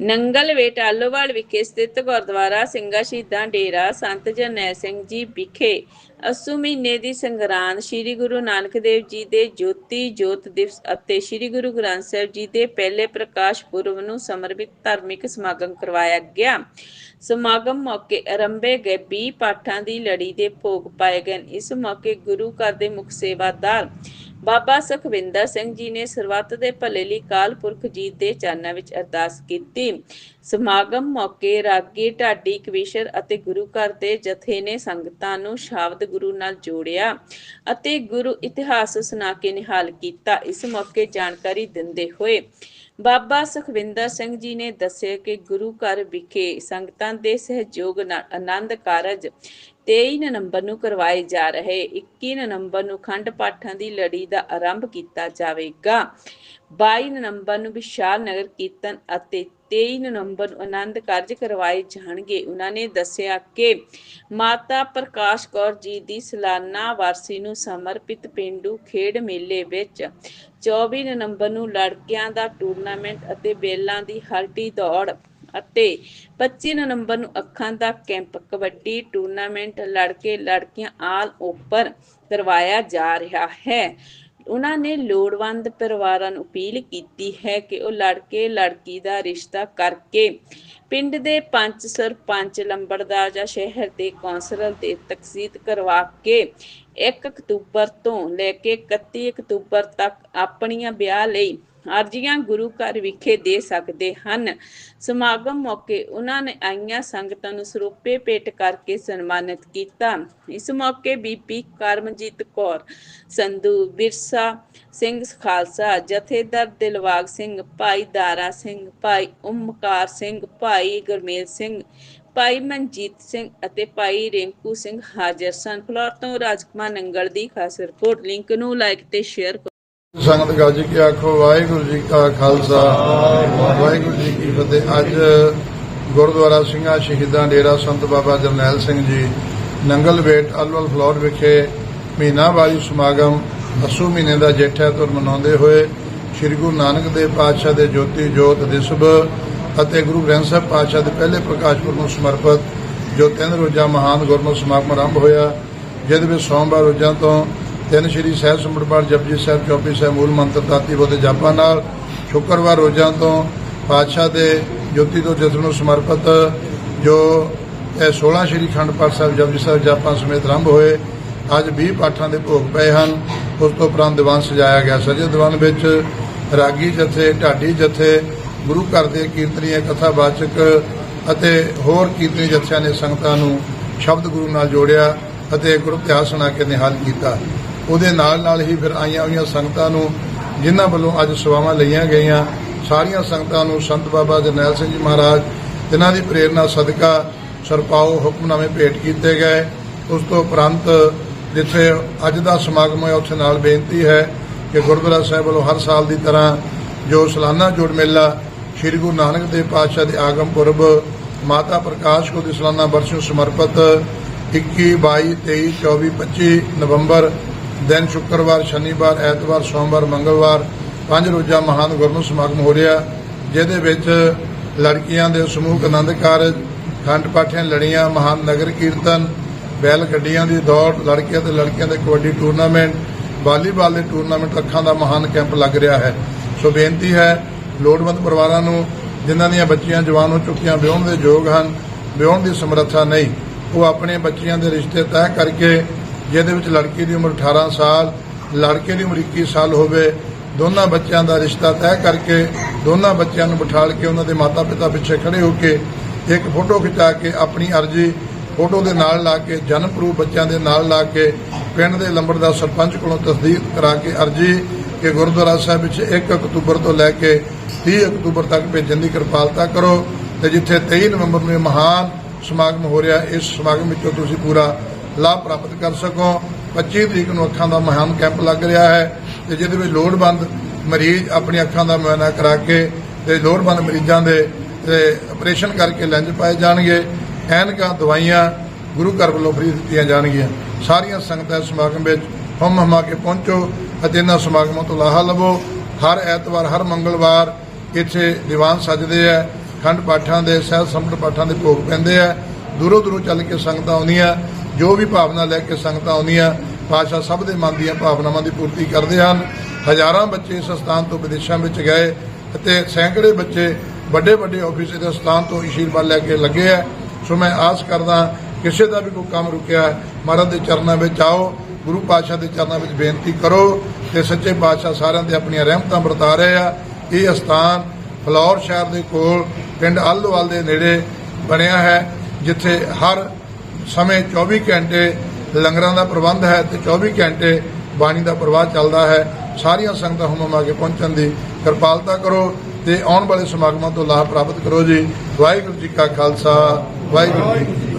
Nangal wait Alowal ਵਿਖੇ ਸਥਿਤ ਗੁਰਦੁਆਰਾ ਸਿੰਘਾ ਸ਼ਹੀਦਾਂ ਡੇਰਾ ਸੰਤ ਜਰਨੈਲ ਸਿੰਘ ਜੀ ਵਿਖੇ ਅਸੂ ਮਹੀਨੇ ਦੀ ਸੰਗਰਾਂਦ ਸ੍ਰੀ ਗੁਰੂ ਨਾਨਕ ਦੇਵ ਜੀ ਦੇ ਜੋਤੀ ਜੋਤ ਦਿਵਸ ਅਤੇ ਸ੍ਰੀ ਗੁਰੂ ਗ੍ਰੰਥ ਸਾਹਿਬ ਜੀ ਦੇ ਪਹਿਲੇ ਪ੍ਰਕਾਸ਼ ਪੁਰਬ ਨੂੰ ਸਮਰਪਿਤ ਧਾਰਮਿਕ ਸਮਾਗਮ ਕਰਵਾਇਆ ਗਿਆ। ਸਮਾਗਮ ਮੌਕੇ ਆਰੰਭੇ ਗਏ 20 ਪਾਠਾਂ ਦੀ ਲੜੀ ਦੇ ਭੋਗ ਪਾਏ ਗਏ। ਇਸ ਮੌਕੇ ਗੁਰੂ ਘਰ ਦੇ ਮੁਖ ਸੇਵਾਦਾਰ ਬਾਬਾ ਸੁਖਵਿੰਦਰ ਸਿੰਘ ਜੀ ਨੇ ਸਰਬੱਤ ਦੇ ਭਲੇ ਲਈ ਕਾਲ ਪੁਰਖ ਜੀ ਦੇ ਚਰਨਾਂ ਵਿੱਚ ਅਰਦਾਸ ਕੀਤੀ। ਸਮਾਗਮ ਮੌਕੇ ਰਾਗੀ ਢਾਡੀ ਕਵੀਸ਼ਰ ਅਤੇ ਗੁਰੂ ਘਰ ਦੇ ਜਥੇ ਨੇ ਸੰਗਤਾਂ ਨੂੰ ਸ਼ਬਦ ਗੁਰੂ ਨਾਲ ਜੋੜਿਆ ਅਤੇ ਗੁਰੂ ਇਤਿਹਾਸ ਸੁਣਾ ਕੇ ਨਿਹਾਲ ਕੀਤਾ। ਇਸ ਮੌਕੇ ਜਾਣਕਾਰੀ ਦਿੰਦੇ ਹੋਏ ਬਾਬਾ ਸੁਖਵਿੰਦਰ ਸਿੰਘ ਜੀ ਨੇ ਦੱਸਿਆ ਕਿ ਗੁਰੂ ਘਰ ਵਿਖੇ ਸੰਗਤਾਂ ਦੇ ਸਹਿਯੋਗ ਨਾਲ ਆਨੰਦ ਕਾਰਜ 23 ਨਵੰਬਰ ਨੂੰ ਕਰਵਾਏ ਜਾ ਰਹੇ 21 ਨਵੰਬਰ ਨੂੰ ਖੰਡ ਪਾਠਾਂ ਦੀ ਲੜੀ ਦਾ ਆਰੰਭ ਕੀਤਾ ਜਾਵੇਗਾ। 22 ਨਵੰਬਰ ਨੂੰ ਵਿਸ਼ਾਲ ਨਗਰ ਕੀਰਤਨ ਅਤੇ 23 ਨਵੰਬਰ ਨੂੰ ਆਨੰਦ ਕਾਰਜ ਕਰਵਾਏ ਜਾਣਗੇ। ਉਹਨਾਂ ਨੇ ਦੱਸਿਆ ਕਿ ਮਾਤਾ ਪ੍ਰਕਾਸ਼ ਕੌਰ ਜੀ ਦੀ ਸਾਲਾਨਾ ਵਾਰਸੀ ਨੂੰ ਸਮਰਪਿਤ ਪਿੰਡੂ ਖੇਡ ਮੇਲੇ ਵਿੱਚ 24 ਨਵੰਬਰ ਨੂੰ ਲੜਕਿਆਂ ਦਾ ਟੂਰਨਾਮੈਂਟ ਅਤੇ ਬੇਲਾਂ ਦੀ ਹਲਟੀ ਦੌੜ ਅਤੇ 25 ਨਵੰਬਰ ਨੂੰ ਅੱਖਾਂ ਦਾ ਕੈਂਪ, ਕਬੱਡੀ, ਟੂਰਨਾਮੈਂਟ, ਲੜਕੇ, ਲੜਕੀਆਂ ਆਲ ਓਪਨ ਕਰਵਾਇਆ ਜਾ ਰਿਹਾ ਹੈ। ਉਹਨਾਂ ਨੇ ਲੋੜਵੰਦ ਪਰਿਵਾਰਾਂ ਨੂੰ ਅਪੀਲ ਕੀਤੀ ਹੈ ਕਿ ਉਹ ਲੜਕੇ, ਲੜਕੀ ਦਾ ਰਿਸ਼ਤਾ ਕਰਕੇ ਪਿੰਡ ਦੇ ਪੰਚ ਸਰਪੰਚ, ਲੰਬੜਦਾਰ ਜਾਂ ਸ਼ਹਿਰ ਦੇ ਕੌਂਸਲਰ ਦੇ ਤਕਸੀਦ ਕਰਵਾ ਕੇ 1 ਅਕਤੂਬਰ ਤੋਂ ਲੈ ਕੇ 31 ਅਕਤੂਬਰ ਤੱਕ ਆਪਣੀਆਂ ਵਿਆਹ ਲਈ ਅਰਜ਼ੀਆਂ ਗੁਰੂ ਘਰ ਵਿਖੇ ਦੇ ਸਕਦੇ ਹਨ। ਸਮਾਗਮ ਮੌਕੇ ਉਹਨਾਂ ਨੇ ਆਈਆਂ ਸੰਗਤਾਂ ਨੂੰ ਸਰੂਪੇ ਭੇਟ ਕਰਕੇ ਸਨਮਾਨਿਤ ਕੀਤਾ। ਇਸ ਮੌਕੇ ਬੀਬੀ ਕਰਮਜੀਤ ਕੌਰ, ਸੰਧੂ ਬਿਰਸਾ ਸਿੰਘ ਖਾਲਸਾ, ਜਥੇਦਾਰ ਦਿਲਵਾਗ ਸਿੰਘ, ਭਾਈ ਦਾਰਾ ਸਿੰਘ, ਭਾਈ ਉਮਕਾਰ ਸਿੰਘ, ਭਾਈ ਗੁਰਮੇਲ ਸਿੰਘ, ਭਾਈ ਮਨਜੀਤ ਸਿੰਘ ਅਤੇ ਭਾਈ ਰਿੰਕੂ ਸਿੰਘ ਹਾਜ਼ਰ ਸਨ। ਫਲੋਰ ਤੋਂ ਰਾਜਕੁਮਾਰ ਨੰਗਲ ਦੀ ਖਾਸ ਰਿਪੋਰਟ। ਲਿੰਕ ਨੂੰ ਲਾਈਕ ਤੇ ਸ਼ੇਅਰ ਸੰਗਤ ਗੱਲ ਕੀ ਆਖੋ, ਵਾਹਿਗੁਰੂ ਜੀ ਕਾ ਖਾਲਸਾ। ਵਾਹਿਗੁਰੂ ਜੀ ਕੀ ਫਤਿਹ। ਅੱਜ ਗੁਰਦੁਆਰਾ ਸਿੰਘਾ ਸ਼ਹੀਦਾਂ ਡੇਰਾ ਸੰਤ ਬਾਬਾ ਜਰਨੈਲ ਸਿੰਘ ਜੀ, ਨੰਗਲ ਵੇਟ ਅਲਵਲ ਫਲੋਰ ਵਿਖੇ ਮਹੀਨਾਵਾਰੀ ਸਮਾਗਮ ਅਸੂ ਮਹੀਨੇ ਦਾ ਜੇਠਾ ਤੁਰ ਮਨਾਉਂਦੇ ਹੋਏ ਸ੍ਰੀ ਗੁਰੂ ਨਾਨਕ ਦੇਵ ਪਾਤਸ਼ਾਹ ਦੇ ਜੋਤੀ ਜੋਤ ਦਿਸਬ ਅਤੇ ਗੁਰੂ ਗ੍ਰੰਥ ਸਾਹਿਬ ਪਾਤਸ਼ਾਹ ਦੇ ਪਹਿਲੇ ਪ੍ਰਕਾਸ਼ ਪੁਰਬ ਨੂੰ ਸਮਰਪਿਤ ਜੋ ਤਿੰਨ ਰੋਜ਼ਾ ਮਹਾਨ ਗੁਰਮਤਿ ਸਮਾਗਮ ਆਰੰਭ ਹੋਇਆ, ਜਿਹਦੇ ਵਿੱਚ ਸੋਮਵਾਰ ਰੋਜ਼ਾਂ ਤੋਂ ਤਿੰਨ ਸ਼੍ਰੀ ਸਹਿਜ ਸੁਮਰ ਪਾਠ ਜਪਜੀ ਸਾਹਿਬ, ਚੌਪੀ ਸਾਹਿਬ, ਮੂਲ ਮੰਤਰ ਤਾਤੀ ਬੋਧੇ ਜਾਪਾਂ ਨਾਲ ਸ਼ੁੱਕਰਵਾਰ ਰੋਜ਼ਾਂ ਤੋਂ ਪਾਤਸ਼ਾਹ ਦੇ ਜੋਤੀ ਤੋਂ ਜਸ਼ਨ ਨੂੰ ਸਮਰਪਿਤ ਜੋ ਇਹ 16 ਸ਼੍ਰੀ ਖੰਡ ਪਾਠ ਸਾਹਿਬ, ਜਪਜੀ ਸਾਹਿਬ ਜਾਪਾਂ ਸਮੇਤ ਆਰੰਭ ਹੋਏ, ਅੱਜ 20 ਪਾਠਾਂ ਦੇ ਭੋਗ ਪਏ ਹਨ। ਉਸ ਤੋਂ ਉਪਰੰਤ ਦੀਵਾਨ ਸਜਾਇਆ ਗਿਆ। ਸਜੇ ਦੀਵਾਨ ਵਿੱਚ ਰਾਗੀ ਜਥੇ, ਢਾਡੀ ਜਥੇ, ਗੁਰੂ ਘਰ ਦੇ ਕੀਰਤਨੀਏ ਕਥਾਵਾਚਕ ਅਤੇ ਹੋਰ ਕੀਰਤਨੀ ਜਥਿਆਂ ਨੇ ਸੰਗਤਾਂ ਨੂੰ ਸ਼ਬਦ ਗੁਰੂ ਨਾਲ ਜੋੜਿਆ ਅਤੇ ਗੁਰੂ ਇਤਿਹਾਸ ਸੁਣਾ ਕੇ ਨਿਹਾਲ ਕੀਤਾ। ਉਹਦੇ ਨਾਲ ਨਾਲ ਹੀ ਫਿਰ ਆਈਆਂ ਹੋਈਆਂ ਸੰਗਤਾਂ ਨੂੰ, ਜਿਨ੍ਹਾਂ ਵੱਲੋਂ ਅੱਜ ਸੇਵਾਵਾਂ ਲਈਆਂ ਗਈਆਂ, ਸਾਰੀਆਂ ਸੰਗਤਾਂ ਨੂੰ ਸੰਤ ਬਾਬਾ ਜਰਨੈਲ ਸਿੰਘ ਜੀ ਮਹਾਰਾਜ, ਜਿਨ੍ਹਾਂ ਦੀ ਪ੍ਰੇਰਣਾ ਸਦਕਾ ਸਰਪਾਓ ਹੁਕਮਨਾਮੇ ਭੇਟ ਕੀਤੇ ਗਏ। ਉਸ ਤੋਂ ਉਪਰੰਤ ਜਿੱਥੇ ਅੱਜ ਦਾ ਸਮਾਗਮ ਹੈ ਉੱਥੇ ਨਾਲ ਬੇਨਤੀ ਹੈ ਕਿ ਗੁਰਦੁਆਰਾ ਸਾਹਿਬ ਵੱਲੋਂ ਹਰ ਸਾਲ ਦੀ ਤਰ੍ਹਾਂ ਜੋ ਸਾਲਾਨਾ ਜੋੜ ਮੇਲਾ ਸ੍ਰੀ ਗੁਰੂ ਨਾਨਕ ਦੇਵ ਪਾਤਸ਼ਾਹ ਦੇ ਆਗਮ ਪੁਰਬ, ਮਾਤਾ ਪ੍ਰਕਾਸ਼ ਕੋ ਦੀ ਸਾਲਾਨਾ ਵਰਸ਼ ਨੂੰ ਸਮਰਪਿਤ 21 22 23 24 25 ਨਵੰਬਰ ਦਿਨ ਸ਼ੁੱਕਰਵਾਰ, ਸ਼ਨੀਵਾਰ, ਐਤਵਾਰ, ਸੋਮਵਾਰ, ਮੰਗਲਵਾਰ ਪੰਜ ਰੋਜ਼ਾ ਮਹਾਨ ਗੁਰਮਤਿ ਸਮਾਗਮ ਹੋ ਰਿਹਾ। ਜਿਹਦੇ ਵਿੱਚ ਲੜਕੀਆਂ ਦੇ ਸਮੂਹ ਆਨੰਦ ਕਾਰਜ, ਖੰਡ ਪਾਠੀਆਂ ਲੜੀਆਂ, ਮਹਾਨ ਨਗਰ ਕੀਰਤਨ, ਬੈਲ ਗੱਡੀਆਂ ਦੀ ਦੌੜ, ਲੜਕੀਆਂ ਤੇ ਲੜਕੀਆਂ ਦੇ ਕਬੱਡੀ ਟੂਰਨਾਮੈਂਟ, ਵਾਲੀਬਾਲ ਦੇ ਟੂਰਨਾਮੈਂਟ ਅੱਖਾਂ ਦਾ ਮਹਾਨ ਕੈਂਪ ਲੱਗ ਰਿਹਾ ਹੈ। ਸੋ ਬੇਨਤੀ ਹੈ, ਲੋੜਵੰਦ ਪਰਿਵਾਰਾਂ ਨੂੰ, ਜਿਨ੍ਹਾਂ ਦੀਆਂ ਬੱਚੀਆਂ ਜਵਾਨ ਹੋ ਚੁੱਕੀਆਂ, ਵਿਆਹੁਣ ਦੇ ਯੋਗ ਹਨ, ਵਿਆਹੁਣ ਦੀ ਸਮਰੱਥਾ ਨਹੀਂ। ਉਹ ਆਪਣੇ ਬੱਚੀਆਂ ਦੇ ਰਿਸ਼ਤੇ ਤੈਅ ਕਰਕੇ ਜਿਹਦੇ ਵਿੱਚ ਲੜਕੀ ਦੀ ਉਮਰ 18 ਸਾਲ, ਲੜਕੇ ਦੀ ਉਮਰ 21 ਸਾਲ ਹੋਵੇ, ਦੋਨਾਂ ਬੱਚਿਆਂ ਦਾ ਰਿਸ਼ਤਾ ਤੈਅ ਕਰਕੇ ਦੋਨਾਂ ਬੱਚਿਆਂ ਨੂੰ ਬਿਠਾਲ ਕੇ ਉਹਨਾਂ ਦੇ ਮਾਤਾ-ਪਿਤਾ ਪਿੱਛੇ ਖੜੇ ਹੋ ਕੇ ਇੱਕ ਫੋਟੋ ਖਿਚਾ ਕੇ ਆਪਣੀ ਅਰਜ਼ੀ ਫੋਟੋ ਦੇ ਨਾਲ ਲਾ ਕੇ ਜਨਮ ਪ੍ਰੂਫ ਬੱਚਿਆਂ ਦੇ ਨਾਲ ਲਾ ਕੇ, ਪਿੰਡ ਦੇ ਲੰਬੜਦਾਰ ਸਰਪੰਚ ਕੋਲੋਂ ਤਸਦੀਕ ਕਰਾ ਕੇ ਅਰਜ਼ੀ ਕਿ ਗੁਰਦੁਆਰਾ ਸਾਹਿਬ ਵਿੱਚ 1 ਅਕਤੂਬਰ ਤੋਂ ਲੈ ਕੇ 30 ਅਕਤੂਬਰ ਤੱਕ ਭੇਜਣ ਦੀ ਕਿਰਪਾਲਤਾ ਕਰੋ ਤੇ ਜਿੱਥੇ 23 ਨਵੰਬਰ ਨੂੰ ਇਹ ਮਹਾਨ ਸਮਾਗਮ ਹੋ ਰਿਹਾ, ਇਸ ਸਮਾਗਮ ਵਿੱਚੋਂ ਤੁਸੀਂ ਪੂਰਾ ਲਾਭ ਪ੍ਰਾਪਤ ਕਰ ਸਕੋ। 25 ਤਰੀਕ ਨੂੰ ਅੱਖਾਂ ਦਾ ਮਹਾਨ ਕੈਂਪ ਲੱਗ ਰਿਹਾ ਹੈ ਤੇ ਜਿਹਦੇ ਵਿੱਚ ਲੋੜਵੰਦ ਮਰੀਜ਼ ਆਪਣੀ ਅੱਖਾਂ ਦਾ ਮੁਆਇਨਾ ਕਰਾ ਕੇ ਤੇ ਲੋੜਵੰਦ ਮਰੀਜ਼ਾਂ ਦੇ ਆਪਰੇਸ਼ਨ ਕਰਕੇ ਲੈਂਜ ਪਾਏ ਜਾਣਗੇ। ਐਨਕਾਂ, ਦਵਾਈਆਂ ਗੁਰੂ ਘਰ ਵੱਲੋਂ ਫ੍ਰੀ ਦਿੱਤੀਆਂ ਜਾਣਗੀਆਂ। ਸਾਰੀਆਂ ਸੰਗਤਾਂ ਇਸ ਸਮਾਗਮ ਵਿੱਚ ਹਮ ਹਮਾ ਕੇ ਪਹੁੰਚੋ ਅਤੇ ਇਹਨਾਂ ਸਮਾਗਮਾਂ ਤੋਂ ਲਾਹਾ ਲਵੋ। ਹਰ ਐਤਵਾਰ, ਹਰ ਮੰਗਲਵਾਰ ਇੱਥੇ ਦੀਵਾਨ ਸਜਦੇ ਆ। ਖੰਡ ਪਾਠਾਂ ਦੇ ਸਹਿਜ ਸੰਪਟ ਪਾਠਾਂ ਦੇ ਭੋਗ ਪੈਂਦੇ ਆ। ਦੂਰੋਂ ਦੂਰੋਂ ਚੱਲ ਕੇ ਸੰਗਤਾਂ ਆਉਂਦੀਆਂ। ਜੋ ਵੀ ਭਾਵਨਾ ਲੈ ਕੇ ਸੰਗਤਾਂ ਆਉਂਦੀਆਂ, ਪਾਤਸ਼ਾਹ ਸਭ ਦੇ ਮਨ ਦੀਆਂ ਭਾਵਨਾਵਾਂ ਦੀ ਪੂਰਤੀ ਕਰਦੇ ਹਨ। ਹਜ਼ਾਰਾਂ ਬੱਚੇ ਇਸ ਸਥਾਨ ਤੋਂ ਵਿਦੇਸ਼ਾਂ ਵਿੱਚ ਗਏ ਅਤੇ ਸੈਂਕੜੇ ਬੱਚੇ ਵੱਡੇ ਵੱਡੇ ਆਫਿਸ ਦੇ ਸਥਾਨ ਤੋਂ ਅਸ਼ੀਰਵਾਦ ਲੈ ਕੇ ਲੱਗੇ ਹੈ ਸੋ ਮੈਂ ਆਸ ਕਰਦਾ ਕਿਸੇ ਦਾ ਵੀ ਕੋਈ ਕੰਮ ਰੁਕਿਆ, ਮਹਾਰਾਜ ਦੇ ਚਰਨਾਂ ਵਿੱਚ ਆਓ, ਗੁਰੂ ਪਾਤਸ਼ਾਹ ਦੇ ਚਰਨਾਂ ਵਿੱਚ ਬੇਨਤੀ ਕਰੋ ਤੇ ਸੱਚੇ ਪਾਤਸ਼ਾਹ ਸਾਰਿਆਂ ਤੇ ਆਪਣੀਆਂ ਰਹਿਮਤਾਂ ਵਰਤਾ ਰਹੇ ਆ। ਇਹ ਸਥਾਨ ਫਲੌਰ ਸ਼ਹਿਰ ਦੇ ਕੋਲ, ਪਿੰਡ ਆਲੋਵਾਲ ਦੇ ਨੇੜੇ ਬਣਿਆ ਹੈ, ਜਿੱਥੇ ਹਰ ਸਮੇਂ 24 ਘੰਟੇ ਲੰਗਰਾਂ ਦਾ ਪ੍ਰਬੰਧ ਹੈ ਤੇ 24 ਘੰਟੇ ਬਾਣੀ ਦਾ ਪ੍ਰਵਾਹ ਚੱਲਦਾ ਹੈ। ਸਾਰੀਆਂ ਸੰਗਤਾਂ ਹੁਮਮ ਆ ਕੇ ਪਹੁੰਚਣ ਦੀ ਕਿਰਪਾਲਤਾ ਕਰੋ ਤੇ ਆਉਣ ਵਾਲੇ ਸਮਾਗਮਾਂ ਤੋਂ ਲਾਭ ਪ੍ਰਾਪਤ ਕਰੋ ਜੀ। ਵਾਹਿਗੁਰੂ ਜੀ ਕਾ ਖਾਲਸਾ, ਵਾਹਿਗੁਰੂ ਜੀ